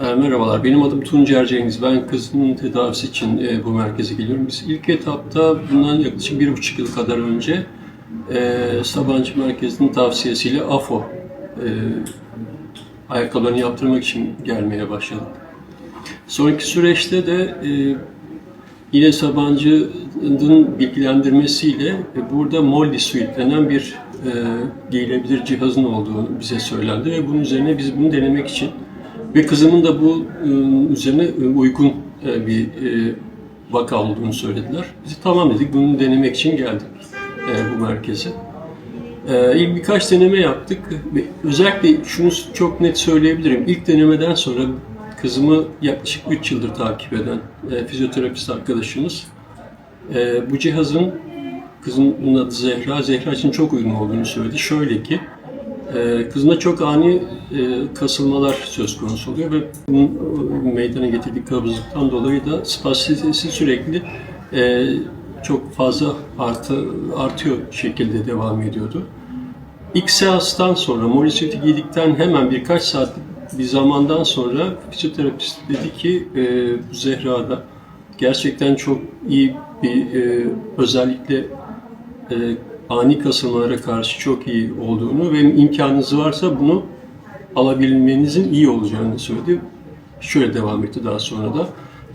E, Merhabalar, benim adım Tuncer Cengiz. Ben kızımın tedavisi için e, bu merkeze geliyorum. Biz ilk etapta bundan yaklaşık bir buçuk yıl kadar önce e, Sabancı Merkezi'nin tavsiyesiyle AFO e, ayakkabılarını yaptırmak için gelmeye başladık. Sonraki süreçte de e, yine Sabancı'nın bilgilendirmesiyle burada Molly Suite denen bir giyilebilir cihazın olduğunu bize söylendi ve bunun üzerine biz bunu denemek için ve kızımın da bu e, üzerine e, uygun e, bir vaka olduğunu söylediler. Biz de tamam dedik, bunu denemek için geldik bu merkeze. İlk birkaç deneme yaptık. Özellikle şunu çok net söyleyebilirim. İlk denemeden sonra kızımı yaklaşık 3 yıldır takip eden fizyoterapist arkadaşımız bu cihazın kızın adı Zehra, Zehra için çok uygun olduğunu söyledi. Şöyle ki e, kızında çok ani e, kasılmalar söz konusu oluyor ve meydana getirdiği kabızlıktan dolayı da spastisitesi sürekli e, çok fazla artı, artıyor şekilde devam ediyordu. İlk seanstan sonra Morisot'i giydikten hemen birkaç saat bir zamandan sonra fizyoterapist dedi ki e, bu Zehra'da gerçekten çok iyi bir e, özellikle e, ani kasılmalara karşı çok iyi olduğunu ve imkanınız varsa bunu alabilmenizin iyi olacağını söyledi. Şöyle devam etti daha sonra da.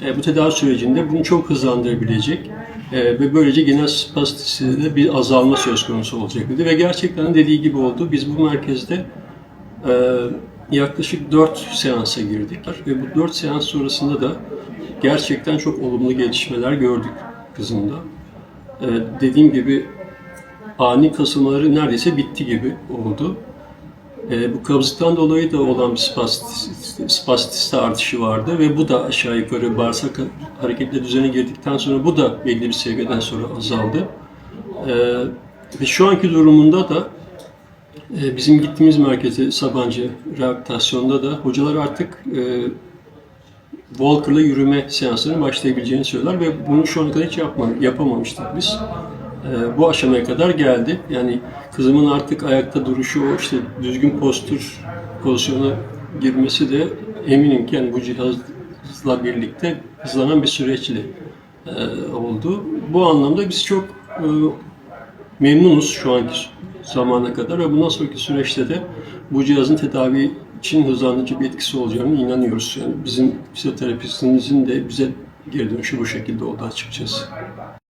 E, bu tedavi sürecinde bunu çok hızlandırabilecek e, ve böylece genel spastisitede bir azalma söz konusu olacak dedi. Ve gerçekten dediği gibi oldu. Biz bu merkezde e, yaklaşık 4 seansa girdik ve bu 4 seans sonrasında da gerçekten çok olumlu gelişmeler gördük kızımda. E, dediğim gibi ani kasılmaları neredeyse bitti gibi oldu. E, bu kabızlıktan dolayı da olan bir spastis- spastisite artışı vardı ve bu da aşağı yukarı bağırsak hareketleri düzene girdikten sonra bu da belli bir seviyeden sonra azaldı. E, ve şu anki durumunda da e, bizim gittiğimiz merkeze Sabancı Rehabilitasyon'da da hocalar artık e, Walker'la yürüme seanslarına başlayabileceğini söylüyorlar ve bunu şu ana kadar hiç yapma, yapamamıştık biz. Ee, bu aşamaya kadar geldi. Yani kızımın artık ayakta duruşu, o işte düzgün postür pozisyona girmesi de eminim ki yani bu cihazla birlikte hızlanan bir süreçle e, oldu. Bu anlamda biz çok e, memnunuz şu anki zamana kadar ve bundan sonraki süreçte de bu cihazın tedavi için hızlandırıcı bir etkisi olacağını inanıyoruz. Yani bizim fizyoterapistimizin de bize geri dönüşü bu şekilde oldu açıkçası.